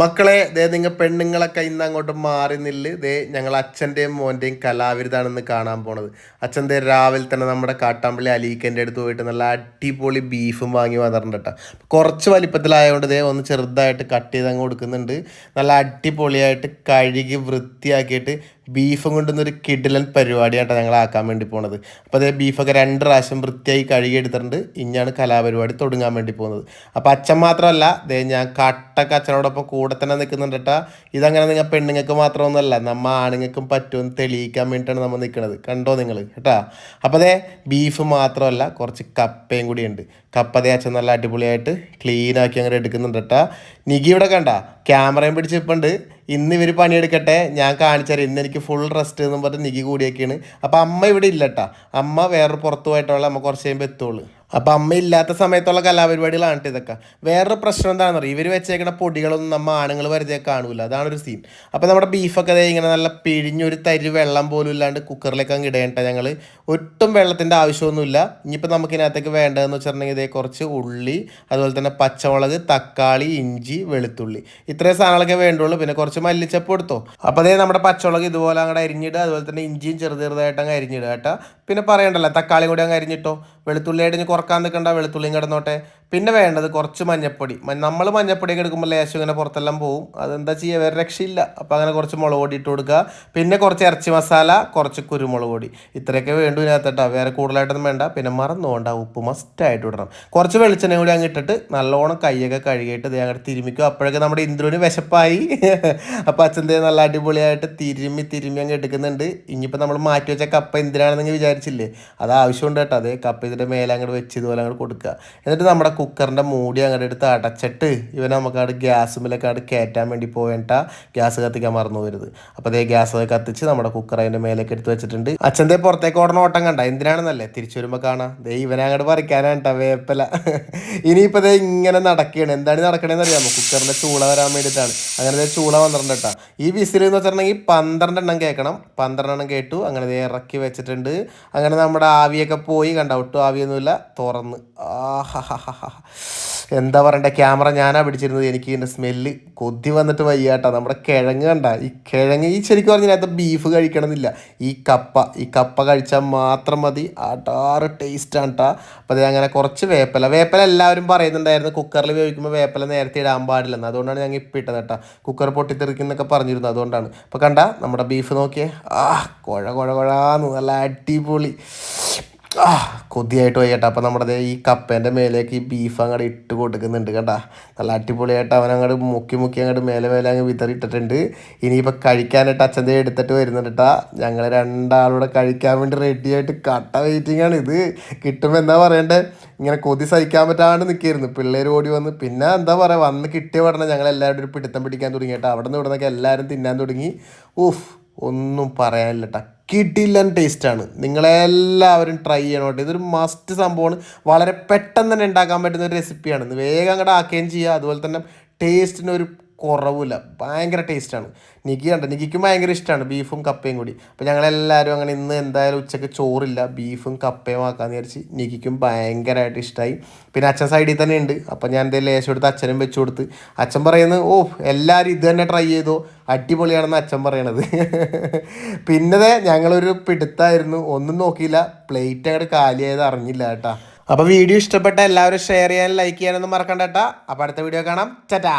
മക്കളെ ദേ നിങ്ങൾ പെണ്ണുങ്ങളൊക്കെ ഇന്ന് അങ്ങോട്ട് മാറി നില്ല്. ദേ ഞങ്ങൾ അച്ഛന്റെയും മോന്റെയും കലാവിരുതാണെന്ന് കാണാൻ പോണത്. അച്ഛൻ ദേ രാവിലെ തന്നെ നമ്മുടെ കാട്ടാമ്പള്ളി അലീക്കന്റെ അടുത്ത് പോയിട്ട് നല്ല അടിപൊളി ബീഫും വാങ്ങി വന്നിട്ടുണ്ട് കേട്ടോ കുറച്ച് വലിപ്പത്തിലായതുകൊണ്ട് ദേ ഒന്ന് ചെറുതായിട്ട് കട്ട് ചെയ്ത് അങ്ങ് കൊടുക്കുന്നുണ്ട്. നല്ല അടിപൊളിയായിട്ട് കഴുകി വൃത്തിയാക്കിയിട്ട് ബീഫും കൊണ്ടുവന്നൊരു കിടിലൻ പരിപാടിയായിട്ടാണ് ഞങ്ങൾ ആക്കാൻ വേണ്ടി പോണത്. അപ്പോൾ അതേ ബീഫൊക്കെ രണ്ട് പ്രാവശ്യം വൃത്തിയായി കഴുകി എടുത്തിട്ടുണ്ട് ഇനിയാണ് കലാപരിപാടി തുടങ്ങാൻ വേണ്ടി പോകുന്നത്. അപ്പോൾ അച്ഛൻ മാത്രമല്ല ദേ ഞാൻ കട്ടക്ക് അച്ഛനോടൊപ്പം കൂടെ തന്നെ നിൽക്കുന്നുണ്ട് കേട്ടോ ഇതങ്ങനെ നിങ്ങൾ പെണ്ണുങ്ങൾക്ക് മാത്രമൊന്നുമല്ല നമ്മൾ ആണുങ്ങൾക്കും പറ്റുമെന്ന് തെളിയിക്കാൻ വേണ്ടിയിട്ടാണ് നമ്മൾ നിൽക്കുന്നത് കണ്ടോ നിങ്ങൾ കേട്ടോ? അപ്പോൾ അതേ ബീഫ് മാത്രമല്ല കുറച്ച് കപ്പയും കൂടിയുണ്ട് കപ്പ അതേ അച്ഛൻ നല്ല അടിപൊളിയായിട്ട് ക്ലീനാക്കി അങ്ങനെ എടുക്കുന്നുണ്ട് കേട്ടോ നികി ഇവിടെ കണ്ട? ക്യാമറയും പിടിച്ച് ഇപ്പുണ്ട് ഇന്ന് ഇവർ പണിയെടുക്കട്ടെ. ഞാൻ കാണിച്ചാൽ ഇന്ന് എനിക്ക് ഫുൾ റെസ്റ്റ് എന്നും പറഞ്ഞ് നികി കൂടിയൊക്കെയാണ് അപ്പം അമ്മ ഇവിടെ ഇല്ല കേട്ടോ അമ്മ വേറെ പുറത്തു പോയിട്ടുള്ള അമ്മ കുറച്ച് കഴിയുമ്പോൾ എത്തുള്ളൂ. അപ്പം അമ്മ ഇല്ലാത്ത സമയത്തുള്ള കലാപരിപാടികളാണ് ഇതൊക്കെ. വേറൊരു പ്രശ്നം എന്താണെന്ന് അറിയാം? ഇവർ വെച്ചേക്കുന്ന പൊടികളൊന്നും നമ്മ ആണുങ്ങൾ വെറുതെ കാണൂല. അതാണ് ഒരു സീൻ അപ്പം നമ്മുടെ ബീഫൊക്കെ ഇങ്ങനെ നല്ല പിഴിഞ്ഞൊരു തരി വെള്ളം പോലും ഇല്ലാണ്ട് കുക്കറിലേക്ക് അങ്ങ് ഇടേണ്ട ഞങ്ങൾ ഒട്ടും വെള്ളത്തിന്റെ ആവശ്യമൊന്നുമില്ല. ഇനിയിപ്പോൾ നമുക്ക് ഇതിനകത്തേക്ക് വേണ്ടതെന്ന് വെച്ചിട്ടുണ്ടെങ്കിൽ ഇതേ കുറച്ച് ഉള്ളി അതുപോലെ തന്നെ പച്ചമുളക് തക്കാളി ഇഞ്ചി വെളുത്തുള്ളി. ഇത്രയും സാധനങ്ങളൊക്കെ വേണ്ടുള്ളൂ. പിന്നെ കുറച്ച് മല്ലിച്ചപ്പ് എടുത്തോ അപ്പോൾ അതേ നമ്മുടെ പച്ചമുളക് ഇതുപോലെ അങ്ങോട്ട് അരിഞ്ഞിടുക. അതുപോലെ തന്നെ ഇഞ്ചിയും ചെറു ചെറുതായിട്ട് അങ്ങ് അരിഞ്ഞിടുക കേട്ടോ. പിന്നെ പറയണ്ടല്ലോ തക്കാളി കൂടി അങ്ങ് അരിഞ്ഞിട്ടോ? വെളുത്തുള്ളി അടിഞ്ഞ് കുറയ്ക്കാൻ നിൽക്കണ്ട വെളുത്തുള്ളിയും കിടന്നോട്ടെ. പിന്നെ വേണ്ടത് കുറച്ച് മഞ്ഞപ്പൊടി. നമ്മൾ മഞ്ഞപ്പൊടിയൊക്കെ എടുക്കുമ്പോൾ ലേശം ഇങ്ങനെ പുറത്തെല്ലാം പോവും. അതെന്താ ചെയ്യുക വേറെ രക്ഷയില്ല. അപ്പോൾ അങ്ങനെ കുറച്ച് മുളക് പൊടി ഇട്ട് കൊടുക്കുക. പിന്നെ കുറച്ച് ഇറച്ചി മസാല കുറച്ച് കുരുമുളക് പൊടി. ഇത്രയൊക്കെ വേണ്ടു ഇതിനകത്തട്ടാ. വേറെ കൂടുതലായിട്ടൊന്നും വേണ്ട. പിന്നെ മറന്നുകൊണ്ട് ആ ഉപ്പ് മസ്റ്റായിട്ട് ഇടണം. കുറച്ച് വെളിച്ചെണ്ണ കൂടി അങ്ങ് ഇട്ടിട്ട് നല്ലോണം കൈയൊക്കെ കഴുകിയിട്ട് ദേ അങ്ങോട്ട് തിരുമിക്കും. അപ്പോഴൊക്കെ നമ്മുടെ ഇന്ദ്രന് വിശപ്പായി. അപ്പോൾ അച്ഛൻ ദേ നല്ല അടിപൊളിയായിട്ട് തിരുമ്മി തിരുമ്മി അങ്ങ് എടുക്കുന്നുണ്ട്. ഇനിയിപ്പോൾ നമ്മൾ മാറ്റി വെച്ച കപ്പ എന്തിനാണെന്ന് വിചാരിച്ചില്ലേ? അത് ആവശ്യമുണ്ട് കേട്ടോ. അതേ കപ്പ ഇതിന്റെ മേലെ അങ്ങോട്ട് വെച്ച് ഇതുപോലെ അങ്ങോട്ട് കൊടുക്കുക. എന്നിട്ട് നമ്മുടെ കുക്കറിന്റെ മൂടി അങ്ങോട്ട് എടുത്ത് അടച്ചിട്ട് ഇവനെ അവിടെ ഗ്യാസുമിലൊക്കെ അവിടെ കയറ്റാൻ വേണ്ടി പോവേണ്ട ഗ്യാസ് കത്തിക്കാൻ മറന്നു പോരുത്. അപ്പോൾ അതേ ഗ്യാസ് കത്തിച്ച് നമ്മുടെ കുക്കർ അതിന്റെ മേലേക്ക് എടുത്ത് വെച്ചിട്ടുണ്ട്. അച്ഛന്റെ പുറത്തേക്ക് ഓടണ ഓട്ടം കണ്ട. എന്തിനാണെന്നല്ലേ? തിരിച്ചു വരുമ്പോൾ കാണാം. ദേ ഇവനെ അങ്ങോട്ട് പറിക്കാനാണ് കേട്ടോ വേപ്പല. ഇനിയിപ്പോൾ ദേ ഇങ്ങനെ നടക്കുകയാണ് എന്താണ് നടക്കണേന്ന് അറിയാമോ കുക്കറിന്റെ ചൂള വരാൻ വേണ്ടിയിട്ടാണ് അങ്ങനെ ദേ ചൂള പന്ത്രണ്ട് കേട്ടോ ഈ വിസിൽ എന്ന് വെച്ചിട്ടുണ്ടെങ്കിൽ പന്ത്രണ്ട് എണ്ണം കേൾക്കണം. പന്ത്രണ്ട് എണ്ണം കേട്ടു. അങ്ങനെ ദേ ഇറക്കി വെച്ചിട്ടുണ്ട്. അങ്ങനെ നമ്മുടെ ആവിയൊക്കെ പോയി കണ്ട. ഒട്ടും ആവിയൊന്നുമില്ല. തുറന്ന്. ആഹാ എന്താ പറയണ്ട? ക്യാമറ ഞാനാ പിടിച്ചിരുന്നത്. എനിക്ക് ഇതിന്റെ സ്മെല്ല് കൊതി വന്നിട്ട് വയ്യാട്ടോ. നമ്മുടെ കിഴങ്ങ് കണ്ട. ഈ കിഴങ്ങ് ഈ ശരിക്കും പറഞ്ഞതിനകത്ത് ബീഫ് കഴിക്കണമെന്നില്ല. ഈ കപ്പ. ഈ കപ്പ കഴിച്ചാൽ മാത്രം മതി. അടാറ് ടേസ്റ്റാണ് കേട്ടോ അപ്പോൾ അത് അങ്ങനെ കുറച്ച് വേപ്പല. വേപ്പല എല്ലാവരും പറയുന്നുണ്ടായിരുന്നു. കുക്കറിൽ വേവിക്കുമ്പോൾ വേപ്പല നേരത്തെ ഇടാൻ പാടില്ലെന്ന്. അതുകൊണ്ടാണ് ഞങ്ങൾ ഇപ്പം ഇട്ടത് കേട്ടോ. കുക്കർ പൊട്ടിത്തെറിക്കുന്നൊക്കെ പറഞ്ഞിരുന്നു. അതുകൊണ്ടാണ്. അപ്പോൾ കണ്ട നമ്മുടെ ബീഫ് നോക്കിയേ. ആ കുഴ കുഴ കുഴാന്ന്. നല്ല അടിപൊളി. ആ കൊതിയായിട്ട് വയ്യട്ടെ. അപ്പോൾ നമ്മുടെ ഈ കപ്പേന്റെ മേലേക്ക് ഈ ബീഫ് അങ്ങോട്ട് ഇട്ട് കൊടുക്കുന്നുണ്ട് കേട്ടാ. നല്ല അടിപൊളിയായിട്ട് അവൻ അങ്ങോട്ട് മുക്കി മുക്കി അങ്ങോട്ട് മേലെ മേലെ അങ്ങ് വിതറിയിട്ടിട്ടുണ്ട്. ഇനിയിപ്പോൾ കഴിക്കാനായിട്ട് അച്ഛന്റെ എടുത്തിട്ട് വരുന്നുണ്ട് കേട്ടാ ഞങ്ങൾ രണ്ടാളൂടെ കഴിക്കാൻ വേണ്ടി റെഡി ആയിട്ട് കട്ട വെയിറ്റിംഗ് ആണ് ഇത്. കിട്ടുമ്പോൾ എന്താ പറയണ്ടേ? ഇങ്ങനെ കൊതി സഹിക്കാൻ പറ്റാണ്ട് നിൽക്കായിരുന്നു പിള്ളേർ ഓടി വന്ന്. പിന്നെ എന്താ പറയുക വന്ന് കിട്ടിയ പറഞ്ഞാൽ ഞങ്ങൾ എല്ലാവരും ഒരു പിടുത്തം പിടിക്കാൻ തുടങ്ങി കേട്ടോ അവിടെ നിന്ന് ഇവിടെ നിന്നൊക്കെ എല്ലാവരും തിന്നാൻ തുടങ്ങി. ഊഫ് ഒന്നും പറയാനില്ല കേട്ടോ കിടിലൻ ടേസ്റ്റാണ് നിങ്ങളെല്ലാവരും ട്രൈ ചെയ്യണം കേട്ടോ ഇതൊരു മസ്റ്റ് സംഭവമാണ്. വളരെ പെട്ടെന്ന് തന്നെ ഉണ്ടാക്കാൻ പറ്റുന്ന ഒരു റെസിപ്പിയാണ് വേഗം അങ്ങോട്ട് ആക്കുകയും ചെയ്യുക അതുപോലെ തന്നെ ടേസ്റ്റിന് ഒരു കുറവില്ല ഭയങ്കര ടേസ്റ്റാണ് നിക്കി കണ്ട? നിക്കിക്കും ഭയങ്കര ഇഷ്ടമാണ് ബീഫും കപ്പയും കൂടി. അപ്പോൾ ഞങ്ങളെല്ലാവരും അങ്ങനെ ഇന്ന് എന്തായാലും ഉച്ചയ്ക്ക് ചോറില്ല. ബീഫും കപ്പയും ആക്കാമെന്ന് വിചാരിച്ച് നിക്കിക്കും ഭയങ്കരമായിട്ട് ഇഷ്ടമായി പിന്നെ അച്ഛൻ സൈഡിൽ തന്നെ ഉണ്ട് അപ്പോൾ ഞാൻ എന്തെങ്കിലും ലേശം എടുത്ത് അച്ഛനും വെച്ച് കൊടുത്ത്. അച്ഛൻ പറയുന്നത് ഓ എല്ലാവരും ഇത് തന്നെ ട്രൈ ചെയ്തോ? അടിപൊളിയാണെന്ന് അച്ഛൻ പറയണത്. പിന്നതെ ഞങ്ങളൊരു പിടുത്തായിരുന്നു. ഒന്നും നോക്കിയില്ല. പ്ലേറ്റ് അങ്ങോട്ട് കാലിയായത് അറിഞ്ഞില്ല കേട്ടാ. അപ്പോൾ വീഡിയോ ഇഷ്ടപ്പെട്ട എല്ലാവരും ഷെയർ ചെയ്യാനും ലൈക്ക് ചെയ്യാനൊന്നും മറക്കണ്ട കേട്ടാ. അപ്പോൾ അടുത്ത വീഡിയോ കാണാം. ചറ്റാ